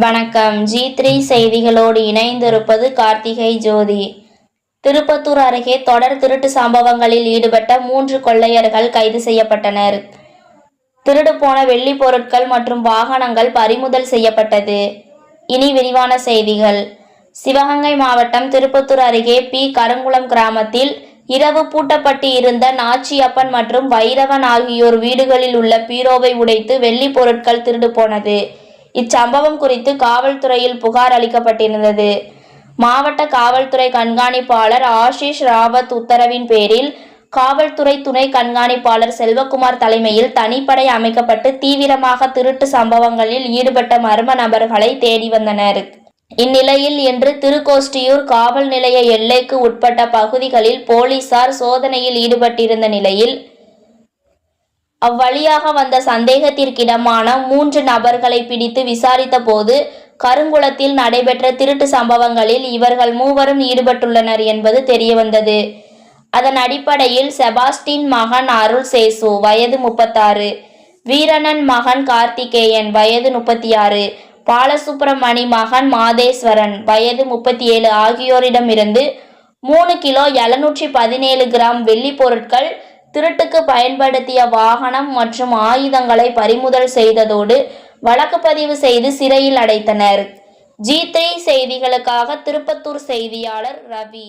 வணக்கம். G three செய்திகளோடு இணைந்திருப்பது கார்த்திகை ஜோதி. திருப்பத்தூர் அருகே தொடர் திருட்டு சம்பவங்களில் ஈடுபட்ட மூன்று கொள்ளையர்கள் கைது செய்யப்பட்டனர். திருடு போன வெள்ளி பொருட்கள் மற்றும் வாகனங்கள் பறிமுதல் செய்யப்பட்டது. இனி விரிவான செய்திகள். சிவகங்கை மாவட்டம் திருப்பத்தூர் அருகே பி. கருங்குளம் கிராமத்தில் இரவு பூட்டப்பட்டு இருந்த நாச்சியப்பன் மற்றும் வைரவன் ஆகியோர் வீடுகளில் உள்ள பீரோவை உடைத்து வெள்ளி பொருட்கள் திருடு போனது. இச்சம்பவம் குறித்து காவல்துறையில் புகார் அளிக்கப்பட்டிருந்தது. மாவட்ட காவல்துறை கண்காணிப்பாளர் ஆஷிஷ் ராவத் உத்தரவின் பேரில் காவல்துறை துணை கண்காணிப்பாளர் செல்வகுமார் தலைமையில் தனிப்படை அமைக்கப்பட்டு தீவிரமாக திருட்டு சம்பவங்களில் ஈடுபட்ட மர்ம நபர்களை தேடி வந்தனர். இந்நிலையில் இன்று திருக்கோஷ்டியூர் காவல் நிலைய எல்லைக்கு உட்பட்ட பகுதிகளில் போலீசார் சோதனையில் ஈடுபட்டிருந்த நிலையில் அவ்வழியாக வந்த சந்தேகத்திற்கிடமான மூன்று நபர்களை பிடித்து விசாரித்த போது கருங்குளத்தில் நடைபெற்ற திருட்டு சம்பவங்களில் இவர்கள் மூவரும் ஈடுபட்டுள்ளனர் என்பது தெரியவந்தது. அதன் அடிப்படையில் செபாஸ்டின் மகன் அருள் சேசு வயது முப்பத்தாறு வீரணன் மகன் கார்த்திகேயன் வயது முப்பத்தி ஆறு பாலசுப்பிரமணி மகன் மாதேஸ்வரன் வயது முப்பத்தி ஏழு ஆகியோரிடமிருந்து மூணு கிலோ எழுநூற்றி பதினேழு கிராம் வெள்ளி பொருட்கள் திருட்டுக்கு பயன்படுத்திய வாகனம் மற்றும் ஆயுதங்களை பறிமுதல் செய்ததோடு வழக்கு பதிவு செய்து சிறையில் அடைத்தனர். ஜி த்ரீ செய்திகளுக்காக திருப்பத்தூர் செய்தியாளர் ரவி.